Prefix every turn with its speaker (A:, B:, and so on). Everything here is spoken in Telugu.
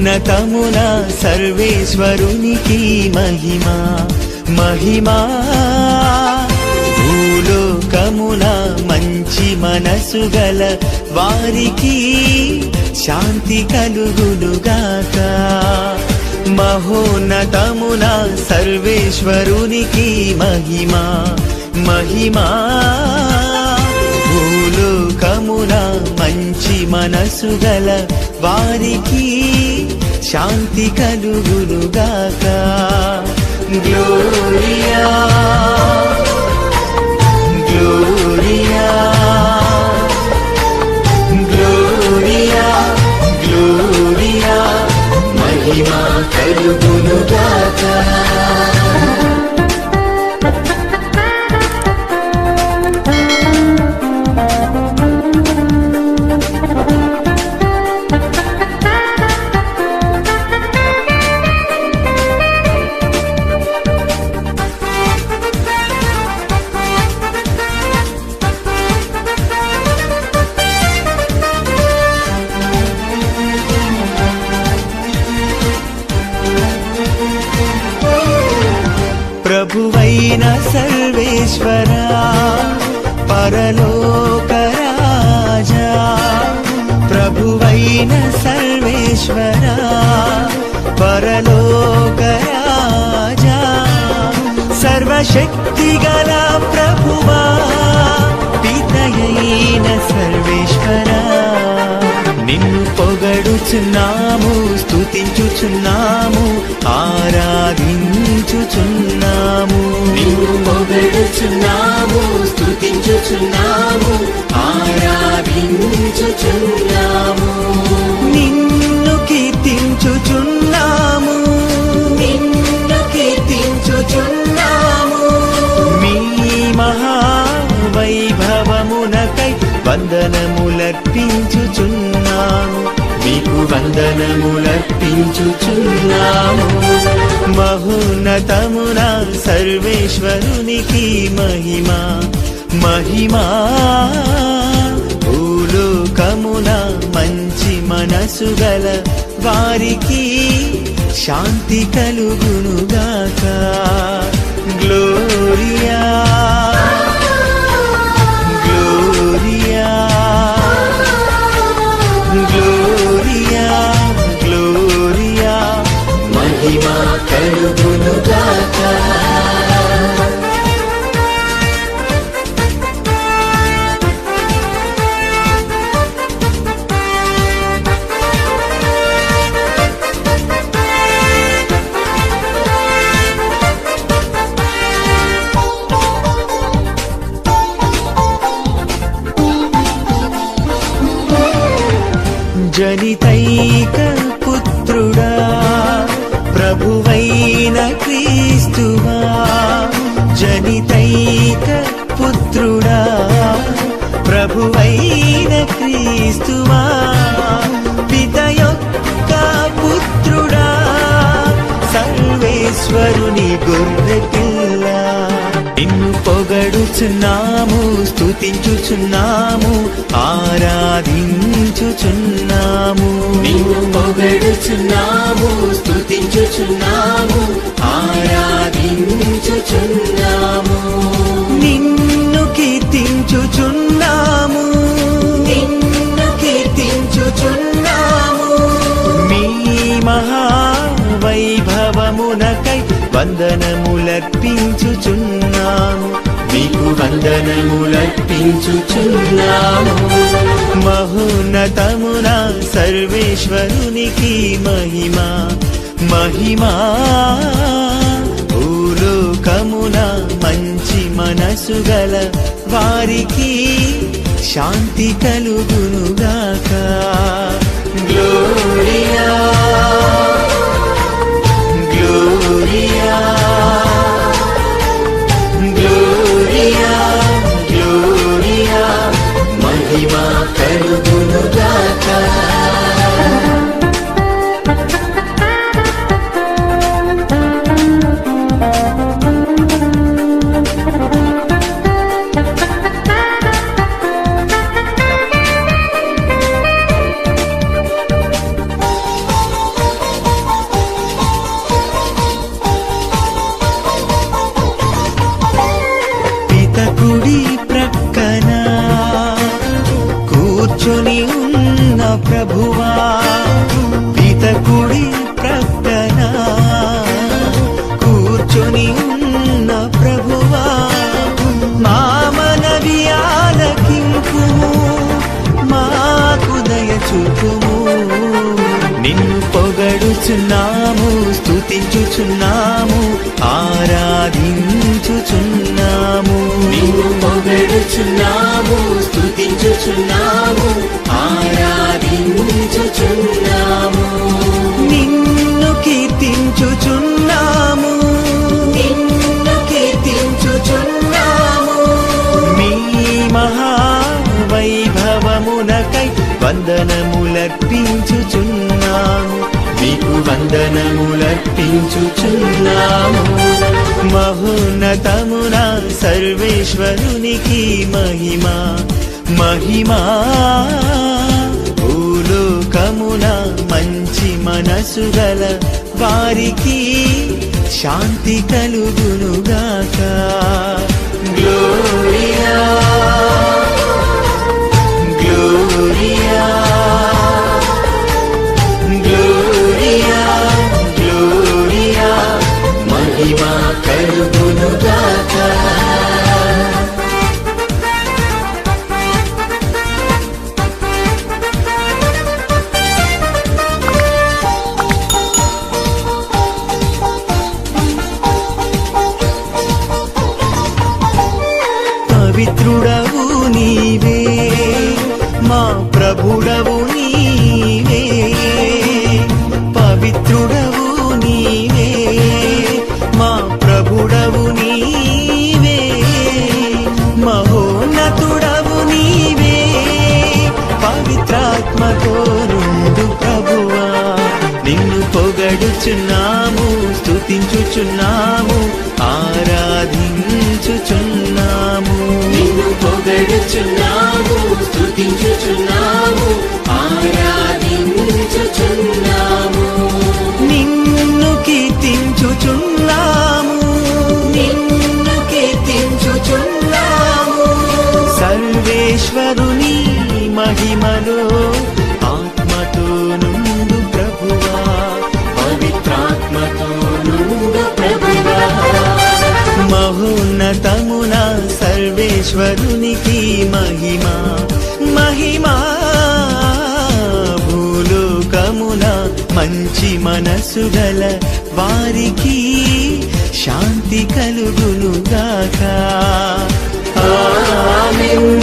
A: ఉన్నతమున సర్వేశ్వరునికి మహిమా మహిమా. భూలోకమున మంచి మనసు గల వారికి శాంతి కలుగునుగాక. మహోన్నతమున సర్వేశ్వరునికి మహిమా మహిమా. భూలోకమున మంచి మనసు గల వారికి శాంతి కలుగునుగాక. గ్లోరియా గ్లోరియా గ్లోరియా గ్లోరియా మహిమా కలుగునుగాక. సర్వేశ్వర పరలోక రాజా ప్రభువైన సర్వేశ్వర పరలోక రాజా సర్వశక్తి గల ప్రభువా పితయైన సర్వేశ్వరా. నిన్ను పొగడుచున్నాము స్తుతించుచున్నాము ఆరాధించుచున్నాము. నిన్ను పొగడుచున్నాము స్తుతించుచున్నాము ఆరాధించుచున్నాము. నిన్ను కీర్తించుచున్నాము. నిన్ను కీర్తించుచున్నాము. మీ మహావైభవమునకై వందనములర్పించుచున్నాము. నీకు వందనములర్పించుచున్నాము. మహోన్నతమున సర్వేశ్వరునికి మహిమా మహిమా. భూలోకమున మంచి మనసు గల వారికి శాంతి కలుగునుగాక. గ్లోరియా జనితైక పుత్రుడా ప్రభువైన క్రీస్తువా. జనితైక పుత్రుడా ప్రభువైన క్రీస్తువా. పొగడుచున్నాము స్తుతించుచున్నాము ఆరాధించుచున్నాము. నిన్ను పొగడుచున్నాము స్తుతించుచున్నాము ఆరాధించుచున్నాము. నిన్ను కీర్తించుచున్నాము. నిన్ను కీర్తించుచున్నాము. మీ మహావైభవమునకై వందనములర్పించుచున్నాము వందనములర్పించుచున్నాము. మహోన్నతమున సర్వేశ్వరునికి మహిమా మహిమా. భూలోకమున మంచి మనసు గల వారికి శాంతి కలుగునుగాక. పొగడుచున్నాము స్తుతించుచున్నాము ఆరాధించుచున్నాము. నిన్ను పొగడుచున్నాము స్తుతించుచున్నాము ఆరాధించుచున్నాము. నిన్ను కీర్తించుచున్నాము. నిన్ను కీర్తించుచున్నాము. మీ మహావైభవమునకై వందనములర్పించుచున్నాము మీకు వందనములర్పించుచున్నాము. మహోన్నతమున సర్వేశ్వరునికి మహిమా మహిమా. భూలోకమున మంచి మనసు గల వారికి శాంతి కలుగునుగాక. గ్లోరియా గ్లోరియా. పవిత్రుడవు నీవే మా ప్రభుడవు నీవే పవిత్రుడవు నీవే మా ప్రభుడవు నీవే మహోన్నతుడవు నీవే పవిత్రాత్మతో నుండు ప్రభువా. నిన్ను పొగడుచున్నాము స్తుతించుచున్నాము స్తుతించుచున్నాము ఆరాధించుచున్నాము. నిన్ను కీర్తించుచున్నాము. నిన్ను కీర్తించుచున్నాము. సర్వేశ్వరుని మహిమలో ఆత్మతో నుండు ప్రభువా. పవిత్రాత్మతో నుండు ప్రభువా. మహోన్నతమున సర్వేశ్వరునికి మనసుగల వారికి శాంతి కలుగునుగాక. ఆమెన్.